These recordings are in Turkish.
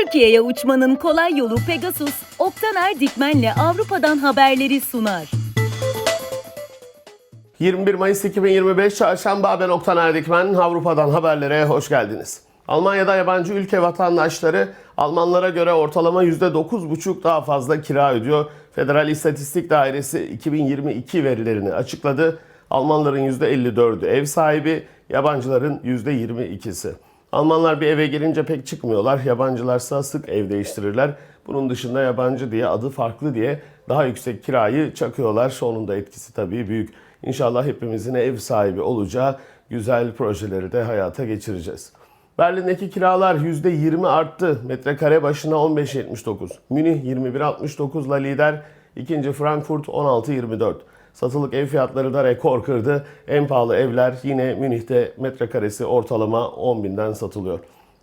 Türkiye'ye uçmanın kolay yolu Pegasus, Oktaner Dikmen'le Avrupa'dan haberleri sunar. 21 Mayıs 2025 Çarşamba ben Oktan Erdikmen. Avrupa'dan haberlere hoş geldiniz. Almanya'da yabancı ülke vatandaşları Almanlara göre ortalama %9,5 daha fazla kira ödüyor. Federal İstatistik Dairesi 2022 verilerini açıkladı. Almanların %54'ü ev sahibi, yabancıların %22'si. Almanlar bir eve girince pek çıkmıyorlar. Yabancılarsa sık ev değiştirirler. Bunun dışında yabancı diye adı farklı diye daha yüksek kirayı çakıyorlar. Onun da etkisi tabii büyük. İnşallah hepimizin ev sahibi olacağı güzel projeleri de hayata geçireceğiz. Berlin'deki kiralar %20 arttı. Metrekare başına 15.79. Münih 21.69 ile lider. İkinci Frankfurt 16.24. Satılık ev fiyatları da rekor kırdı. En pahalı evler yine Münih'te metrekaresi ortalama 10.000'den satılıyor.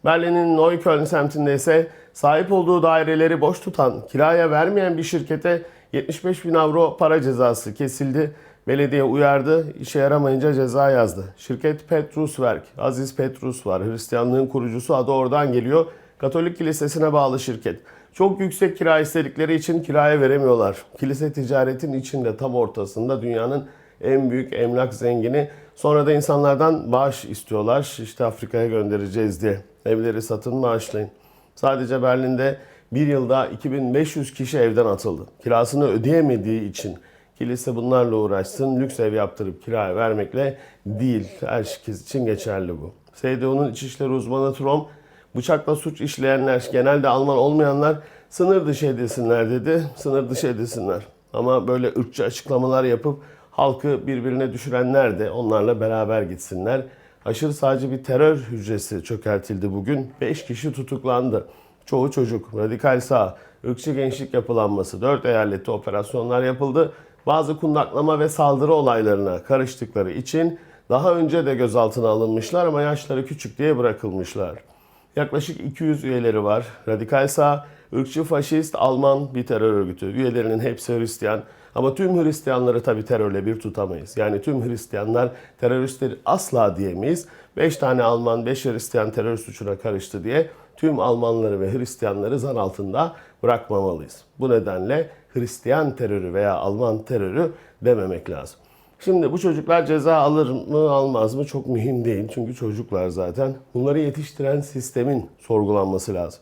Berlin'in Neukölln semtinde ise sahip olduğu daireleri boş tutan, kiraya vermeyen bir şirkete 75 bin avro para cezası kesildi. Belediye uyardı, işe yaramayınca ceza yazdı. Şirket Petruswerk, Aziz Petrus var. Hristiyanlığın kurucusu adı oradan geliyor. Katolik kilisesine bağlı şirket. Çok yüksek kira istedikleri için kiraya veremiyorlar. Kilise ticaretin içinde tam ortasında dünyanın en büyük emlak zengini. Sonra da insanlardan bağış istiyorlar. İşte Afrika'ya göndereceğiz diye. Evleri satın bağışlayın. Sadece Berlin'de bir yılda 2500 kişi evden atıldı. Kirasını ödeyemediği için kilise bunlarla uğraşsın, lüks ev yaptırıp kiraya vermekle değil. Herkes için geçerli bu. SDU'nun İçişleri uzmanı Trom, bıçakla suç işleyenler, genelde Alman olmayanlar sınır dışı edilsinler dedi. Sınır dışı edilsinler. Ama böyle ırkçı açıklamalar yapıp halkı birbirine düşürenler de onlarla beraber gitsinler. Aşırı sağcı bir terör hücresi çökertildi bugün. 5 kişi tutuklandı. Çoğu çocuk, radikal sağ, ırkçı gençlik yapılanması, 4 eyalette operasyonlar yapıldı. Bazı kundaklama ve saldırı olaylarına karıştıkları için daha önce de gözaltına alınmışlar ama yaşları küçük diye bırakılmışlar. Yaklaşık 200 üyeleri var. Radikal sağ, ırkçı faşist Alman bir terör örgütü. Üyelerinin hepsi Hristiyan. Ama tüm Hristiyanları tabii terörle bir tutamayız. Yani tüm Hristiyanlar teröristleri asla diyemeyiz. 5 tane Alman, 5 Hristiyan terör suçuna karıştı diye tüm Almanları ve Hristiyanları zan altında bırakmamalıyız. Bu nedenle Hristiyan terörü veya Alman terörü dememek lazım. Şimdi bu çocuklar ceza alır mı almaz mı çok mühim değil. Çünkü çocuklar zaten. Bunları yetiştiren sistemin sorgulanması lazım.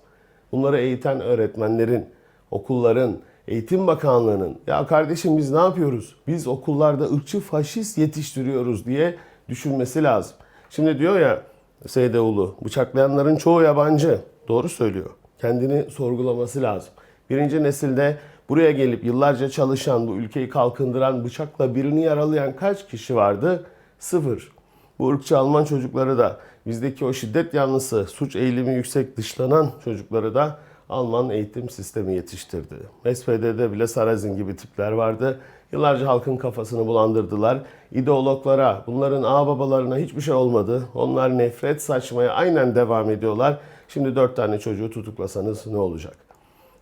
Bunları eğiten öğretmenlerin, okulların, Eğitim Bakanlığı'nın ya kardeşim biz ne yapıyoruz? Biz okullarda ırkçı faşist yetiştiriyoruz diye düşünmesi lazım. Şimdi diyor ya SDU'lu bıçaklayanların çoğu yabancı. Doğru söylüyor. Kendini sorgulaması lazım. Birinci nesilde buraya gelip yıllarca çalışan, bu ülkeyi kalkındıran, bıçakla birini yaralayan kaç kişi vardı? Sıfır. Bu ırkçı Alman çocukları da bizdeki o şiddet yanlısı, suç eğilimi yüksek dışlanan çocukları da Alman eğitim sistemi yetiştirdi. SPD'de bile Sarazin gibi tipler vardı. Yıllarca halkın kafasını bulandırdılar. İdeologlara, bunların ağababalarına hiçbir şey olmadı. Onlar nefret saçmaya aynen devam ediyorlar. Şimdi dört tane çocuğu tutuklasanız ne olacak?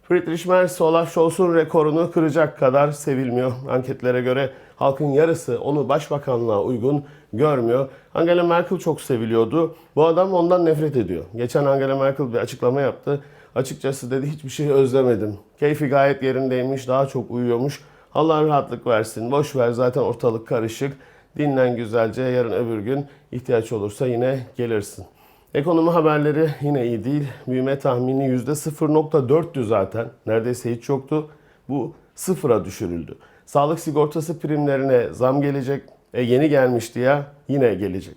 Friedrich Merz Olaf Scholz'un rekorunu kıracak kadar sevilmiyor. Anketlere göre halkın yarısı onu başbakanlığa uygun görmüyor. Angela Merkel çok seviliyordu. Bu adam ondan nefret ediyor. Geçen Angela Merkel bir açıklama yaptı. Açıkçası dedi hiçbir şeyi özlemedim. Keyfi gayet yerindeymiş, daha çok uyuyormuş. Allah rahatlık versin. Boş ver zaten ortalık karışık. Dinlen güzelce. Yarın öbür gün ihtiyaç olursa yine gelirsin. Ekonomi haberleri yine iyi değil. Büyüme tahmini %0.4'tü zaten. Neredeyse hiç yoktu. Bu sıfıra düşürüldü. Sağlık sigortası primlerine zam gelecek. E yeni gelmişti ya yine gelecek.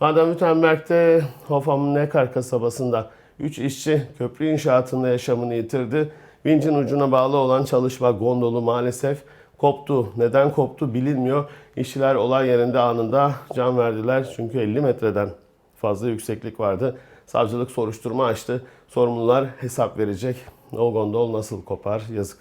Baden-Württemberg'de Hoffenneckar kasabasında 3 işçi köprü inşaatında yaşamını yitirdi. Vincin ucuna bağlı olan çalışma gondolu maalesef koptu. Neden koptu bilinmiyor. İşçiler olay yerinde anında can verdiler. Çünkü 50 metreden fazla yükseklik vardı. Savcılık soruşturma açtı. Sorumlular hesap verecek. O gondol nasıl kopar yazık.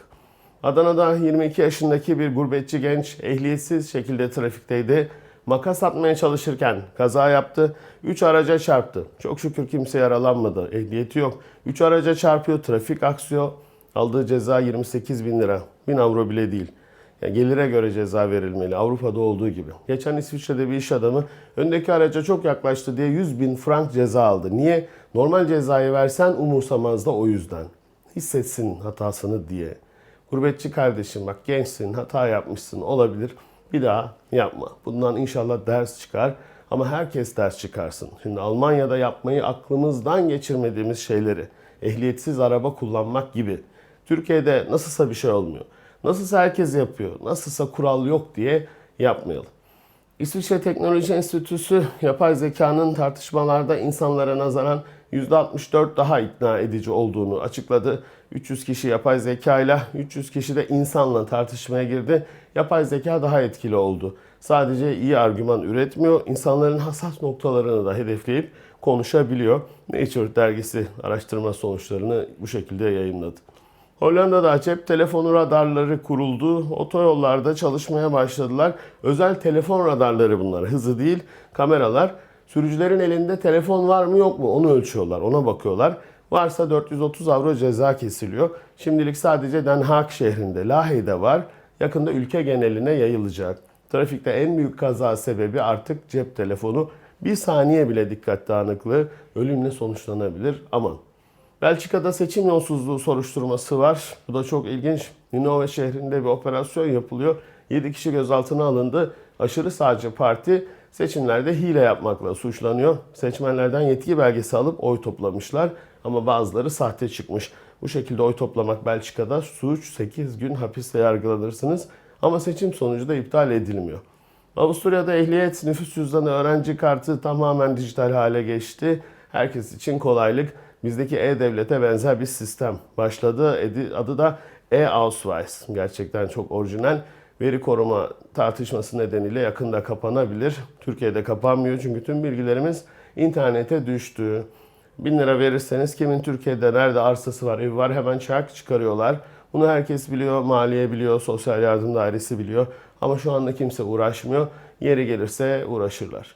Adana'da 22 yaşındaki bir gurbetçi genç ehliyetsiz şekilde trafikteydi. Makas atmaya çalışırken kaza yaptı. 3 araca çarptı. Çok şükür kimse yaralanmadı. Ehliyeti yok. 3 araca çarpıyor, trafik aksıyor. Aldığı ceza 28 bin lira. 1000 avro bile değil. Yani gelire göre ceza verilmeli. Avrupa'da olduğu gibi. Geçen İsviçre'de bir iş adamı öndeki araca çok yaklaştı diye 100 bin frank ceza aldı. Niye? Normal cezayı versen umursamaz da o yüzden. Hissetsin hatasını diye. Gurbetçi kardeşim bak gençsin, hata yapmışsın olabilir. Bir daha yapma. Bundan inşallah ders çıkar. Ama herkes ders çıkarsın. Şimdi Almanya'da yapmayı aklımızdan geçirmediğimiz şeyleri, ehliyetsiz araba kullanmak gibi. Türkiye'de nasılsa bir şey olmuyor. Nasılsa herkes yapıyor. Nasılsa kural yok diye yapmayalım. İsviçre Teknoloji Enstitüsü yapay zekanın tartışmalarda insanlara nazaran %64 daha ikna edici olduğunu açıkladı. 300 kişi yapay zeka ile 300 kişi de insanla tartışmaya girdi. Yapay zeka daha etkili oldu. Sadece iyi argüman üretmiyor, insanların hassas noktalarını da hedefleyip konuşabiliyor. Nature dergisi araştırma sonuçlarını bu şekilde yayınladı. Hollanda'da cep telefonu radarları kuruldu. Otoyollarda çalışmaya başladılar. Özel telefon radarları bunlar. Hızı değil, kameralar. Sürücülerin elinde telefon var mı yok mu onu ölçüyorlar, ona bakıyorlar. Varsa 430 avro ceza kesiliyor. Şimdilik sadece Den Haag şehrinde, Lahey'de var. Yakında ülke geneline yayılacak. Trafikte en büyük kaza sebebi artık cep telefonu. Bir saniye bile dikkat dağınıklığı ölümle sonuçlanabilir. Aman. Belçika'da seçim yolsuzluğu soruşturması var. Bu da çok ilginç. Ninove şehrinde bir operasyon yapılıyor. 7 kişi gözaltına alındı. Aşırı sağcı parti seçimlerde hile yapmakla suçlanıyor. Seçmenlerden yetki belgesi alıp oy toplamışlar ama bazıları sahte çıkmış. Bu şekilde oy toplamak Belçika'da suç 8 gün hapiste yargılanırsınız ama seçim sonucu da iptal edilmiyor. Avusturya'da ehliyet, nüfus cüzdanı, öğrenci kartı tamamen dijital hale geçti. Herkes için kolaylık. Bizdeki e-devlete benzer bir sistem başladı. Adı da e-Ausweis. Gerçekten çok orijinal. Veri koruma tartışması nedeniyle yakında kapanabilir. Türkiye'de kapanmıyor çünkü tüm bilgilerimiz internete düştü. 1000 lira verirseniz kimin Türkiye'de nerede arsası var, evi var hemen çark çıkarıyorlar. Bunu herkes biliyor, maliye biliyor, sosyal yardım dairesi biliyor. Ama şu anda kimse uğraşmıyor. Yeri gelirse uğraşırlar.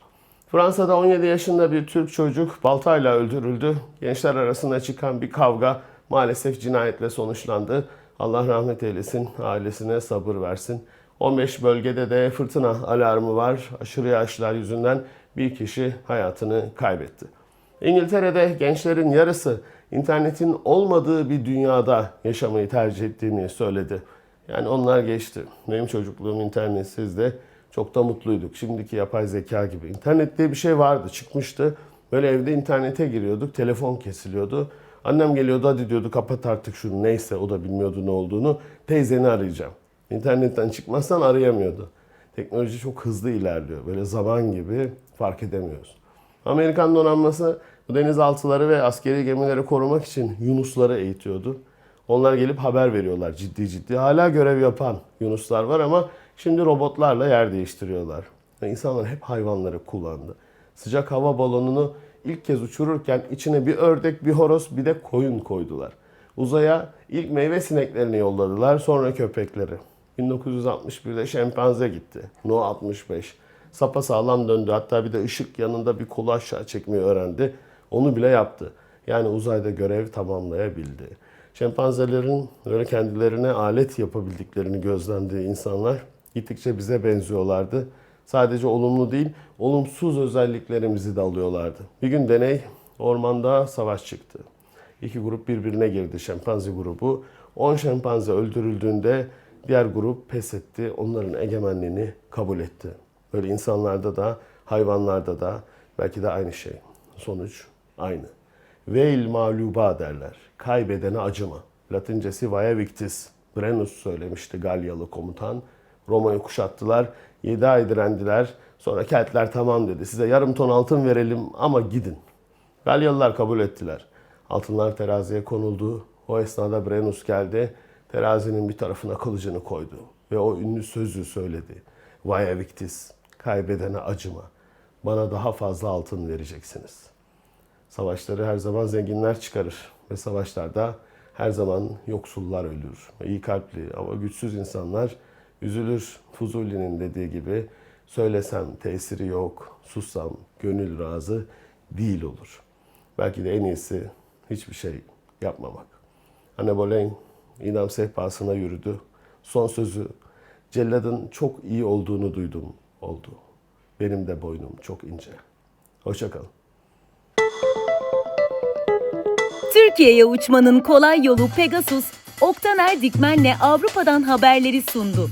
Fransa'da 17 yaşında bir Türk çocuk baltayla öldürüldü. Gençler arasında çıkan bir kavga maalesef cinayetle sonuçlandı. Allah rahmet eylesin, ailesine sabır versin. 15 bölgede de fırtına alarmı var. Aşırı yağışlar yüzünden bir kişi hayatını kaybetti. İngiltere'de gençlerin yarısı internetin olmadığı bir dünyada yaşamayı tercih ettiğini söyledi. Yani onlar geçti. Benim çocukluğum internetsizdi. Çok da mutluyduk. Şimdiki yapay zeka gibi. İnternet diye bir şey vardı, çıkmıştı. Böyle evde internete giriyorduk, telefon kesiliyordu. Annem geliyordu, hadi diyordu kapat artık şunu. Neyse o da bilmiyordu ne olduğunu. Teyzeni arayacağım. İnternetten çıkmazsan arayamıyordu. Teknoloji çok hızlı ilerliyor. Böyle zaman gibi fark edemiyoruz. Amerikan donanması bu denizaltıları ve askeri gemileri korumak için Yunusları eğitiyordu. Onlar gelip haber veriyorlar ciddi ciddi. Hala görev yapan Yunuslar var ama şimdi robotlarla yer değiştiriyorlar. Ve insanlar hep hayvanları kullandı. Sıcak hava balonunu ilk kez uçururken içine bir ördek, bir horoz, bir de koyun koydular. Uzaya ilk meyve sineklerini yolladılar, sonra köpekleri. 1961'de şempanze gitti. No 65. Sapa sağlam döndü. Hatta bir de ışık yanında bir kolu aşağı çekmeyi öğrendi. Onu bile yaptı. Yani uzayda görev tamamlayabildi. Şempanzelerin böyle kendilerine alet yapabildiklerini gözlemdiği insanlar gittikçe bize benziyorlardı. Sadece olumlu değil, olumsuz özelliklerimizi de alıyorlardı. Bir gün deney, ormanda savaş çıktı. İki grup birbirine girdi, şempanze grubu. 10 şempanze öldürüldüğünde diğer grup pes etti, onların egemenliğini kabul etti. Böyle insanlarda da, hayvanlarda da belki de aynı şey. Sonuç aynı. Veil mağluba derler. Kaybedene acıma. Latincesi vae victis. Brennus söylemişti Galyalı komutan. Roma'yı kuşattılar. 7 ay direndiler. Sonra Keltler tamam dedi. Size yarım ton altın verelim ama gidin. Galyalılar kabul ettiler. Altınlar teraziye konuldu. O esnada Brennus geldi. Terazinin bir tarafına kılıcını koydu. Ve o ünlü sözü söyledi. Vae victis. Kaybedene acıma. Bana daha fazla altın vereceksiniz. Savaşları her zaman zenginler çıkarır ve savaşlarda her zaman yoksullar ölür. İyi kalpli ama güçsüz insanlar üzülür. Fuzuli'nin dediği gibi söylesem tesiri yok, sussam gönül razı değil olur. Belki de en iyisi hiçbir şey yapmamak. Anne Boleyn idam sehpasına yürüdü. Son sözü celladın çok iyi olduğunu duydum oldu. Benim de boynum çok ince. Hoşçakalın. Türkiye'ye uçmanın kolay yolu Pegasus, Oktaner Dikmen'le Avrupa'dan haberleri sundu.